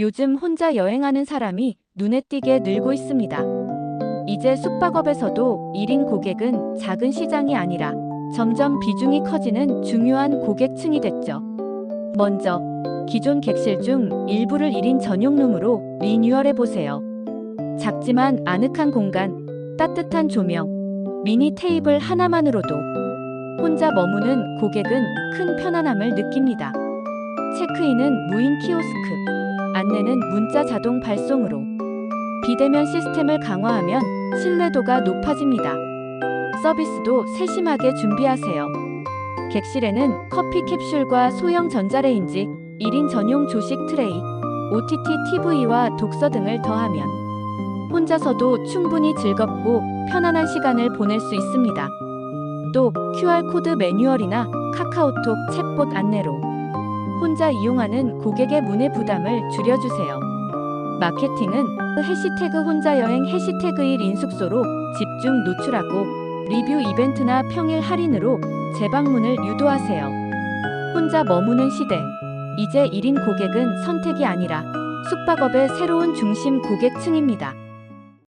요즘 혼자 여행하는 사람이 눈에 띄게 늘고 있습니다. 이제 숙박업에서도 1인 고객은 작은 시장이 아니라 점점 비중이 커지는 중요한 고객층이 됐죠. 먼저 기존 객실 중 일부를 1인 전용 룸으로 리뉴얼해 보세요. 작지만 아늑한 공간, 따뜻한 조명, 미니 테이블 하나만으로도 혼자 머무는 고객은 큰 편안함을 느낍니다. 체크인은 무인 키오스크, 안내는 문자 자동 발송으로 비대면 시스템을 강화하면 신뢰도가 높아집니다. 서비스도 세심하게 준비하세요. 객실에는 커피 캡슐과 소형 전자레인지, 1인 전용 조식 트레이, OTT TV와 독서 등을 더하면 혼자서도 충분히 즐겁고 편안한 시간을 보낼 수 있습니다. 또 QR코드 매뉴얼이나 카카오톡 챗봇 안내로 혼자 이용하는 고객의 문의 부담을 줄여주세요. 마케팅은 해시태그 혼자 여행 해시태그 1 인 숙소로 집중 노출하고 리뷰 이벤트나 평일 할인으로 재방문을 유도하세요. 혼자 머무는 시대. 이제 1인 고객은 선택이 아니라 숙박업의 새로운 중심 고객층입니다.